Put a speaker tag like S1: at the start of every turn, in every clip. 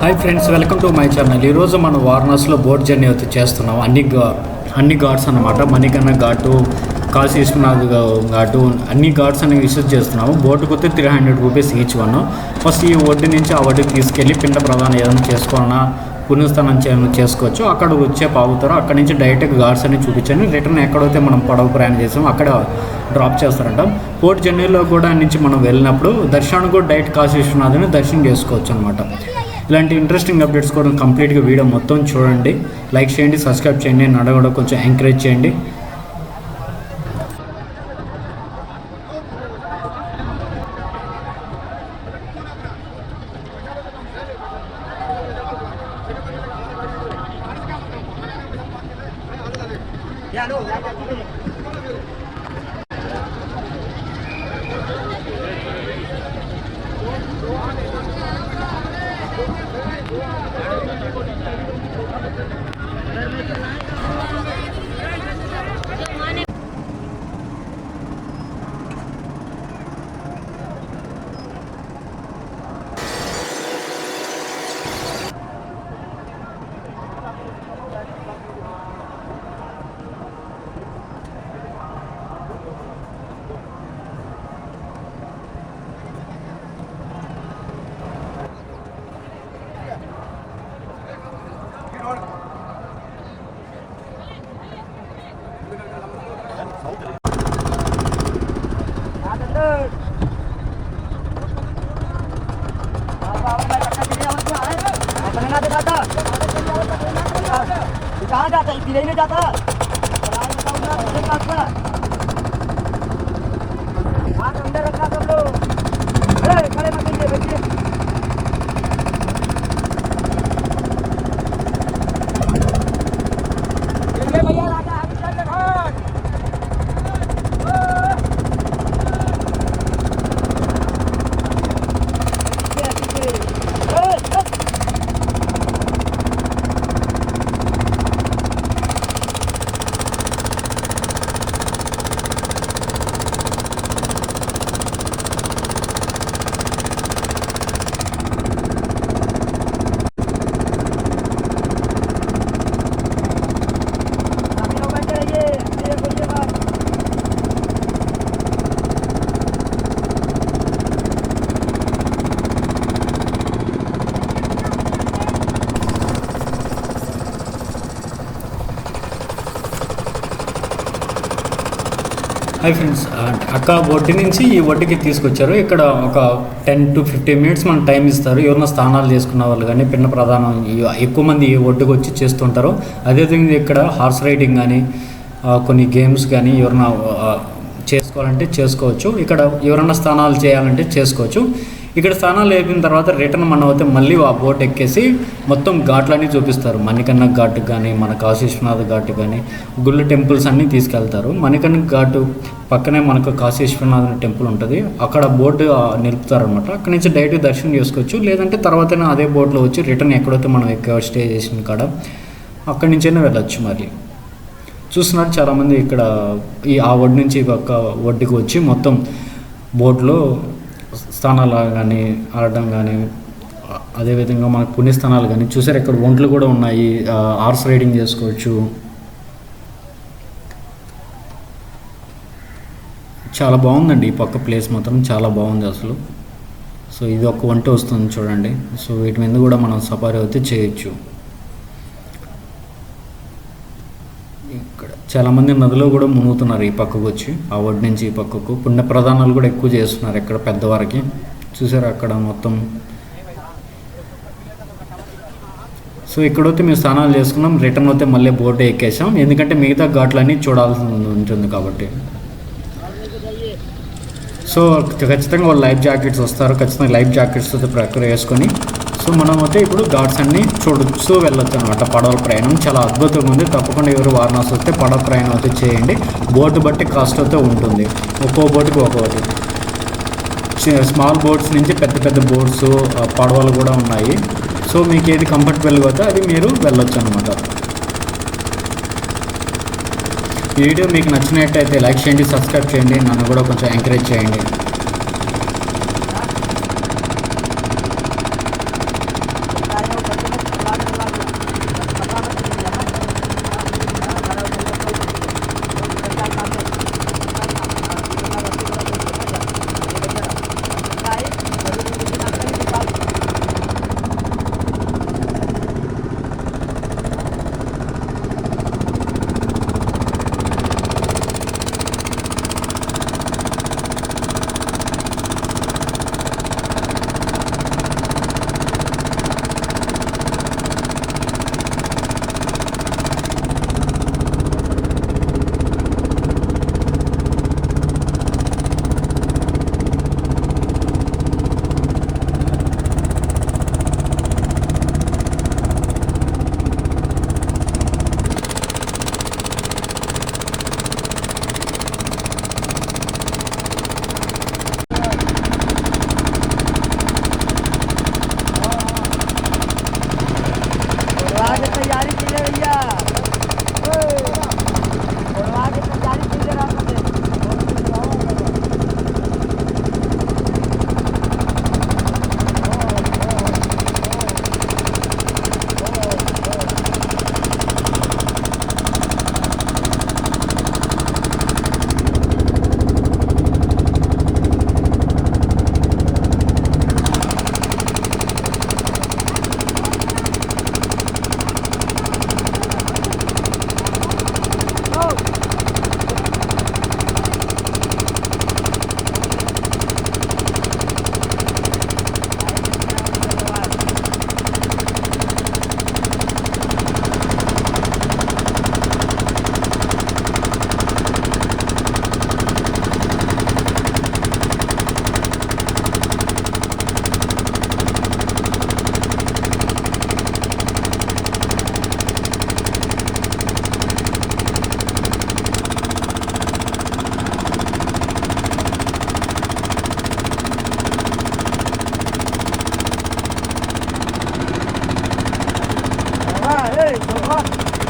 S1: Hi friends welcome to my channel ఈరోజు మనం వారణాసిలో బోట్ జర్నీ అయితే చేస్తున్నాం. అన్ని గా అన్ని ఘాట్స్ అన్నమాట. మణికన్న ఘాటు కాశీ విశ్వనాథ్ ఘాటు అన్ని ఘాట్స్ అనేవి విజిట్ చేస్తున్నాము. బోటుకు వస్తే three hundred rupees each one first ఈ ఒడ్డు నుంచి ఆ ఒడ్డుకి తీసుకెళ్ళి పిండ ప్రధానం ఏదైనా చేసుకోవాలన్నా పుణ్యస్థానం చేయడం చేసుకోవచ్చు. అక్కడ వచ్చే పాగుతారు అక్కడ నుంచి డైరెక్ట్గా గాడ్స్ అని చూపించండి. రిటర్న్ ఎక్కడైతే మనం పడవ ప్రయాణం చేసాం అక్కడ డ్రాప్ చేస్తారంట. పోర్ట్ జర్నీలో కూడా నుంచి మనం వెళ్ళినప్పుడు దర్శనానికి కూడా డైరెక్ట్ కాశీ విశ్వనాథ్ని దర్శనం చేసుకోవచ్చు అనమాట ఇలాంటి ఇంట్రెస్టింగ్ అప్డేట్స్ కోసం కంప్లీట్గా వీడియో మొత్తం చూడండి. లైక్ చేయండి సబ్స్క్రైబ్ చేయండి. నన్ను కూడా కొంచెం ఎంకరేజ్ చేయండి.
S2: कहाँ पे जाता कहाँ जाता है? जाता।
S1: హాయ్ ఫ్రెండ్స్ అక్క ఒడ్డు నుంచి ఈ ఒడ్డుకి తీసుకొచ్చారు. ఇక్కడ ఒక టెన్ టు ఫిఫ్టీన్ మినిట్స్ మనం టైం ఇస్తారు. ఎవరైనా స్నానాలు చేసుకున్న వాళ్ళు కానీ పిన్న ప్రధానం ఎక్కువ మంది ఈ ఒడ్డుకు వచ్చి చేస్తుంటారు. అదేవిధంగా ఇక్కడ హార్స్ రైడింగ్ కానీ కొన్ని గేమ్స్ కానీ ఎవరైనా చేసుకోవాలంటే చేసుకోవచ్చు. ఇక్కడ ఎవరైనా స్నానాలు చేయాలంటే చేసుకోవచ్చు. ఇక్కడ స్నానాలు అయిపోయిన తర్వాత రిటర్న్ మనం అయితే మళ్ళీ ఆ బోట్ ఎక్కేసి మొత్తం ఘాట్లన్నీ చూపిస్తారు. మణికన్న ఘాట్ కానీ మన కాశీశ్వనాథ్ ఘాట్ కానీ గుళ్ళ టెంపుల్స్ అన్నీ తీసుకెళ్తారు. మణికన్న ఘాటు పక్కనే మనకు కాశీశ్వరనాథ్ టెంపుల్ ఉంటుంది. అక్కడ బోట్ నిలుపుతారనమాట అక్కడి అక్కడ నుంచి డైరెక్ట్ దర్శనం చేసుకోవచ్చు. లేదంటే తర్వాత అదే బోట్లో వచ్చి రిటర్న్ ఎక్కడైతే మనం ఎక్కువ స్టే చేసిన కాడ అక్కడి నుంచైనా వెళ్ళొచ్చు మరి. చూస్తున్నారు చాలామంది ఇక్కడ ఈ ఆ ఒడ్డు నుంచి ఈ పక్క ఒడ్డుకు వచ్చి మొత్తం బోట్లో స్థానాలు కానీ ఆడడం కానీ అదేవిధంగా మనకు పుణ్యస్థానాలు కానీ చూసారు ఇక్కడ ఒంట్లు కూడా ఉన్నాయి ఆర్స్ రైడింగ్ చేసుకోవచ్చు. చాలా బాగుందండి ఈ పక్క ప్లేస్ మాత్రం చాలా బాగుంది అసలు. సో ఇది ఒక వంట వస్తుంది చూడండి. సో వీటి మీద కూడా మనం సఫారీ అయితే చేయొచ్చు ఇక్కడ చాలామంది నదిలో కూడా మునుగుతున్నారు ఈ పక్కకు వచ్చి ఆ ఒడ్డు నుంచి ఈ పక్కకు. పుణ్య ప్రధానాలు కూడా ఎక్కువ చేస్తున్నారు ఇక్కడ పెద్దవారికి. చూసారు అక్కడ మొత్తం. సో ఇక్కడైతే మేము స్నానాలు చేసుకున్నాం రిటర్న్ అయితే మళ్ళీ బోట్ ఎక్కేసాం. ఎందుకంటే మిగతా ఘాట్లన్నీ చూడాల్సి ఉంటుంది కాబట్టి. సో ఖచ్చితంగా వాళ్ళు లైఫ్ జాకెట్స్ వస్తారు. ఖచ్చితంగా లైఫ్ జాకెట్స్ అయితే ప్రక్రియ వేసుకొని సో మనం అయితే ఇప్పుడు ఘాట్స్ అన్ని చూడొచ్చు వెళ్ళొచ్చు అనమాట పడవల ప్రయాణం చాలా అద్భుతంగా ఉంది. తప్పకుండా ఎవరు వారణాసి వస్తే పడవ ప్రయాణం అయితే చేయండి. బోటు బట్టి కాస్ట్ అయితే ఉంటుంది. ఒక్కో బోటుకి ఒక్కోటి స్మాల్ బోట్స్ నుంచి పెద్ద పెద్ద బోట్స్ పడవలు కూడా ఉన్నాయి. సో మీకు ఏది కంఫర్టబుల్గా అయితే అది మీరు వెళ్ళొచ్చు అనమాట ఈ వీడియో మీకు నచ్చినట్టయితే లైక్ చేయండి సబ్స్క్రైబ్ చేయండి. నన్ను కూడా కొంచెం ఎంకరేజ్ చేయండి.
S2: 哎，走吧。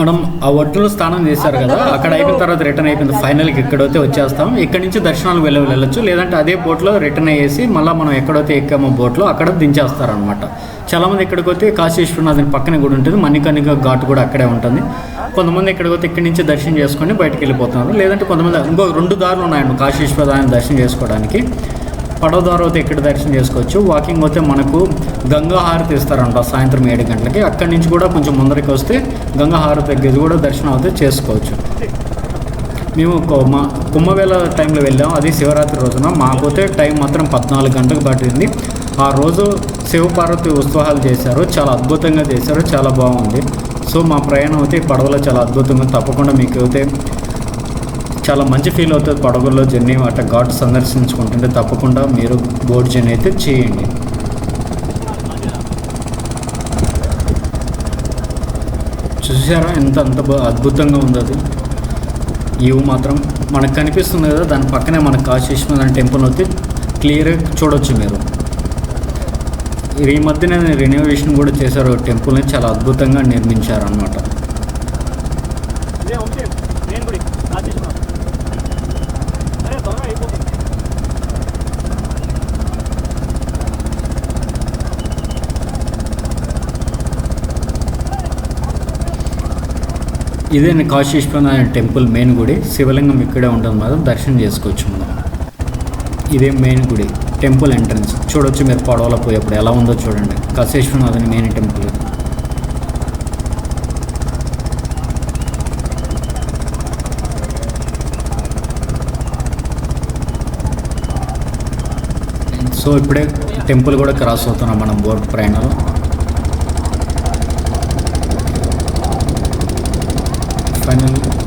S1: మనం ఆ ఒడ్డులో స్నానం చేశారు కదా అక్కడ అయిపోయిన తర్వాత రిటర్న్ అయిపోయింది. ఫైనల్కి ఎక్కడైతే వచ్చేస్తాం. ఇక్కడ నుంచి దర్శనాలకు వెళ్ళ వెళ్ళొచ్చు. లేదంటే అదే బోట్లో రిటర్న్ అయ్యేసి మళ్ళీ మనం ఎక్కడైతే ఎక్కామో బోట్లో అక్కడ దించేస్తారనమాట చాలామంది ఇక్కడికి వస్తే కాశీ విశ్వనాథుని పక్కనే కూడా ఉంటుంది. మణికర్ణిక ఘాట్ కూడా అక్కడే ఉంటుంది. కొంతమంది ఇక్కడికి వస్తే ఇక్కడి నుంచి దర్శనం చేసుకొని బయటకు వెళ్ళిపోతున్నారు. లేదంటే కొంతమంది ఇంకో రెండు దారులు ఉన్నాయండి కాశీ విశ్వనాథాన్ని దర్శనం చేసుకోవడానికి. పడవ ద్వారా అయితే ఇక్కడ దర్శనం చేసుకోవచ్చు. వాకింగ్ అయితే మనకు గంగా హారతి ఇస్తారంట సాయంత్రం ఏడు గంటలకి. అక్కడి నుంచి కూడా కొంచెం ముందరికి వస్తే గంగా హారతి దగ్గర కూడా దర్శనం అయితే చేసుకోవచ్చు. మేము మా కుంభవేళ టైంలో వెళ్ళాం. అది శివరాత్రి రోజున. మాకైతే టైం మాత్రం పద్నాలుగు గంటలకు పట్టింది. ఆ రోజు శివపార్వతి ఉత్సవాలు చేశారు. చాలా అద్భుతంగా చేశారు. చాలా బాగుంది. సో మా ప్రయాణం అయితే పడవలో చాలా అద్భుతంగా తప్పకుండా మీకు అయితే చాలా మంచి ఫీల్ అవుతుంది పడవల్లో జర్నీ అట్లా ఘాట్ సందర్శించుకుంటుంటే తప్పకుండా మీరు బోట్ జర్నీ అయితే చేయండి. చూసారా ఎంత అంత అద్భుతంగా ఉంది అది. ఇవి మాత్రం మనకు కనిపిస్తుంది కదా దాని పక్కనే మన కాశీ టెంపుల్ అయితే క్లియర్గా చూడొచ్చు మీరు. ఈ మధ్యన రెనోవేషన్ కూడా చేశారు టెంపుల్ని చాలా అద్భుతంగా నిర్మించారు
S2: ఇదే
S1: కాశీ విశ్వనాథ టెంపుల్ మెయిన్ గుడి. శివలింగం ఇక్కడే ఉంటుంది మాత్రం దర్శనం చేసుకోవచ్చు మనం. ఇదే మెయిన్ గుడి టెంపుల్ ఎంట్రన్స్. చూడొచ్చు మీరు పడవలో పోయేప్పుడు ఎలా ఉందో చూడండి. Kashi main temple. సో ఇప్పుడే టెంపుల్ కూడా క్రాస్ అవుతున్నాం మనం బోర్డు ప్రయాణంలో. and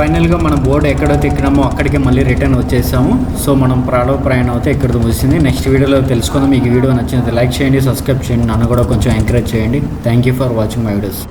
S1: ఫైనల్గా మనం బోర్డు ఎక్కడైతే ఎక్కినామో అక్కడికి మళ్ళీ రిటర్న్ వచ్చేసాము. సో మనం ప్రాడవ ప్రయాణం అయితే ఇక్కడ ముగిసింది. నెక్స్ట్ వీడియోలో తెలుసుకుందాం. మీకు వీడియో నచ్చినది లైక్ చేయండి సబ్స్క్రైబ్ చేయండి. నన్ను కూడా కొంచెం ఎంకరేజ్ చేయండి. Thank you for watching my videos